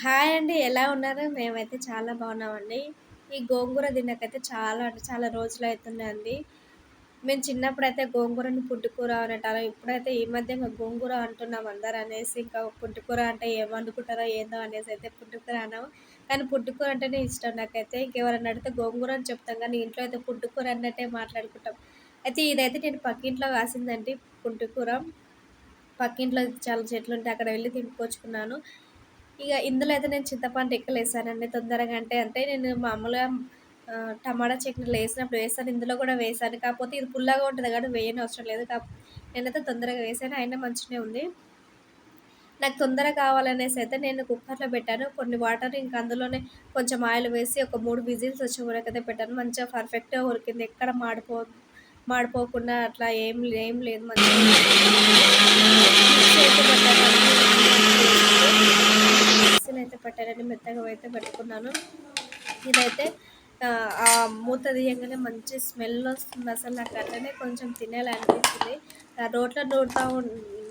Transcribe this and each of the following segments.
Hi అండి ఎలా ఉన్నారు? మేమైతే చాలా బాగున్నామండి. ఈ గోంగూర తినకైతే చాలా అంటే చాలా రోజులు అవుతుందండి. మేము చిన్నప్పుడు అయితే గోంగూరని పుట్టుకూర అనేటారు ఇప్పుడైతే ఈ మధ్య గోంగూర అంటున్నాం అందరు అనేసి ఇంకా పుట్టుకూర అంటే ఏమనుకుంటారో ఏందో అనేసి అయితే పుట్టుకూర అన్నాము కానీ పుట్టుకూర అంటేనే ఇష్టం నాకైతే. ఇంకెవరన్నా అడిగితే గోంగూర అని చెప్తాం కానీ ఇంట్లో అయితే పుట్టుకూర అన్నట్టే మాట్లాడుకుంటాం. అయితే ఇదైతే నేను పక్కింట్లో కాసిందండి పుట్టుకూర. పక్కింట్లో చాలా చెట్లు ఉంటే అక్కడ వెళ్ళి తిప్పుకొచ్చుకున్నాను ఇక ఇందులో అయితే నేను చింతపండు ఎక్కువ వేసానండి తొందరగా అంటే అంటే నేను మామూలుగా టమాటా చట్నీలో వేసినప్పుడు వేసాను ఇందులో కూడా వేసాను. కాకపోతే ఇది పుల్లగా ఉంటుంది కాబట్టి వేయని అవసరం లేదు. నేనైతే తొందరగా వేసాను అయినా మంచిగా ఉంది. నాకు తొందరగా కావాలనేసి అయితే నేను కుక్కర్లో పెట్టాను. కొన్ని వాటర్ ఇంకా అందులోనే కొంచెం ఆయిల్ వేసి ఒక మూడు విజిల్స్ వచ్చే వరకైతే పెట్టాను. మంచిగా పర్ఫెక్ట్గా ఉరికింది ఎక్కడ మాడిపో మాడిపోకుండా అట్లా ఏం ఏం లేదు. మంచిగా పట్టాలని మెత్తగా అయితే పెట్టుకున్నాను. ఇదైతే ఆ మూత తీయగానే మంచి స్మెల్ వస్తుంది అసలు నాకు అట్లనే కొంచెం తినేలా అనిపిస్తుంది రోట్లో నూరుతా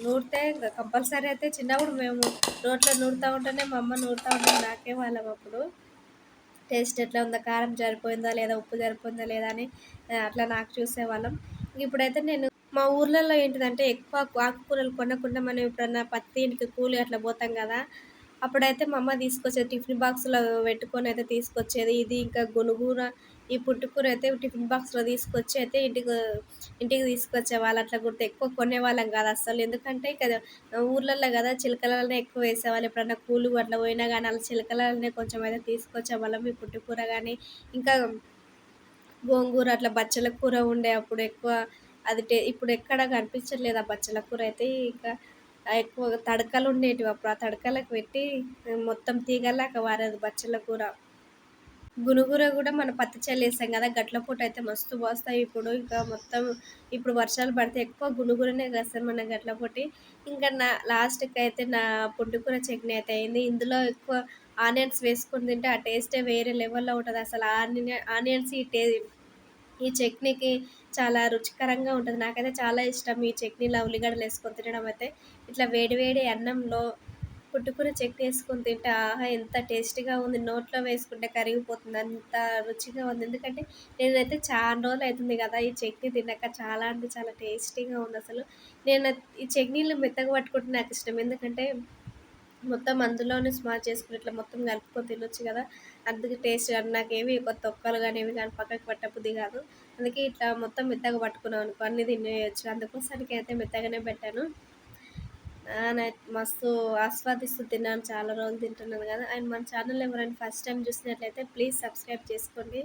నూరితే కంపల్సరీ అయితే చిన్నప్పుడు మేము రోట్లో నూరుతూ ఉంటేనే మా అమ్మ నూరుతూ ఉంటే నాకే వాళ్ళం అప్పుడు. టేస్ట్ ఎట్లా ఉందో కారం సరిపోయిందా లేదా ఉప్పు సరిపోయిందా లేదా అని అట్లా నాకు చూసేవాళ్ళం. ఇప్పుడైతే నేను మా ఊర్లలో ఏంటిదంటే ఎక్కువ ఆకుకూరలు కొనకుండా మనం ఎప్పుడన్నా పత్తి ఇంటికి కూలి అట్లా పోతాం కదా అప్పుడైతే మా అమ్మ తీసుకొచ్చేది టిఫిన్ బాక్స్లో పెట్టుకొని అయితే తీసుకొచ్చేది. ఇది ఇంకా గునుగూర ఈ పుట్టుకూర అయితే టిఫిన్ బాక్స్లో తీసుకొచ్చి అయితే ఇంటికి ఇంటికి తీసుకొచ్చే వాళ్ళు అట్లా గుర్తు ఎక్కువ కొనేవాళ్ళం కాదు అసలు ఎందుకంటే కదా ఊర్లలో కదా చిలకలనే ఎక్కువ వేసేవాళ్ళు. ఎప్పుడన్నా కూలు అట్లా పోయినా కానీ అలా చిలకలనే కొంచెం అయితే తీసుకొచ్చే వాళ్ళం ఈ పుట్టుకూర కానీ ఇంకా గోంగూర అట్లా బచ్చల కూర ఉండే అప్పుడు ఎక్కువ. అది ఇప్పుడు ఎక్కడ కనిపించట్లేదు ఆ బచ్చల కూర అయితే. ఇంకా ఎక్కువగా తడకలు ఉండేటివి అప్పుడు ఆ తడకలకు పెట్టి మొత్తం తీగలాక వారేది బచ్చల కూర. గునుగుర కూడా మన పత్తి చల్లేస్తాం కదా గట్ల పూట అయితే మస్తు పోస్తాయి. ఇప్పుడు ఇంకా మొత్తం ఇప్పుడు వర్షాలు పడితే ఎక్కువ గునుగురనే కాస్తాం మన గట్ల పొట్టి. ఇంకా నా లాస్ట్కి అయితే నా పుట్టుకూర చట్నీ అయితే అయింది. ఇందులో ఎక్కువ ఆనియన్స్ వేసుకుని తింటే ఆ టేస్టే వేరే లెవెల్లో ఉంటుంది. అసలు ఆనియన్ ఆనియన్స్ ఈ టే ఈ చట్నీకి చాలా రుచికరంగా ఉంటుంది. నాకైతే చాలా ఇష్టం ఈ చట్నీలో ఉల్లిగడ్డలు వేసుకొని తినడం అయితే. ఇట్లా వేడివేడి అన్నంలో పుట్టుకుని చట్నీ వేసుకొని తింటే ఆహా ఎంత టేస్టీగా ఉంది. నోట్లో వేసుకుంటే కరిగిపోతుంది. అంత రుచిగా ఉంది. ఎందుకంటే నేనైతే చాలా రోజులు అవుతుంది కదా ఈ చట్నీ తిన్నాక. చాలా అంటే చాలా టేస్టీగా ఉంది అసలు. నేను ఈ చట్నీలు మెత్తగా పట్టుకుంటే నాకు ఇష్టం. ఎందుకంటే మొత్తం అందులోనే స్మాచ్ చేసుకుని ఇట్లా మొత్తం కలుపుకొని తినొచ్చు కదా. అందుకే టేస్ట్ కానీ నాకేమి కొత్త తొక్కలు కానీ ఏమి కానీ పక్కకు పట్టబుద్ధి కాదు. అందుకే ఇట్లా మొత్తం మెత్తగా పట్టుకున్నాం అనుకో అన్ని తినేయచ్చు. అందుకోసానికి అయితే మెత్తగానే పెట్టాను. మస్తు ఆస్వాదిస్తూ తిన్నాను. చాలా రోజులు తింటున్నాను కదా. అండ్ మన ఛానల్ ఎవరైనా ఫస్ట్ టైం చూసినట్లయితే ప్లీజ్ సబ్స్క్రైబ్ చేసుకోండి.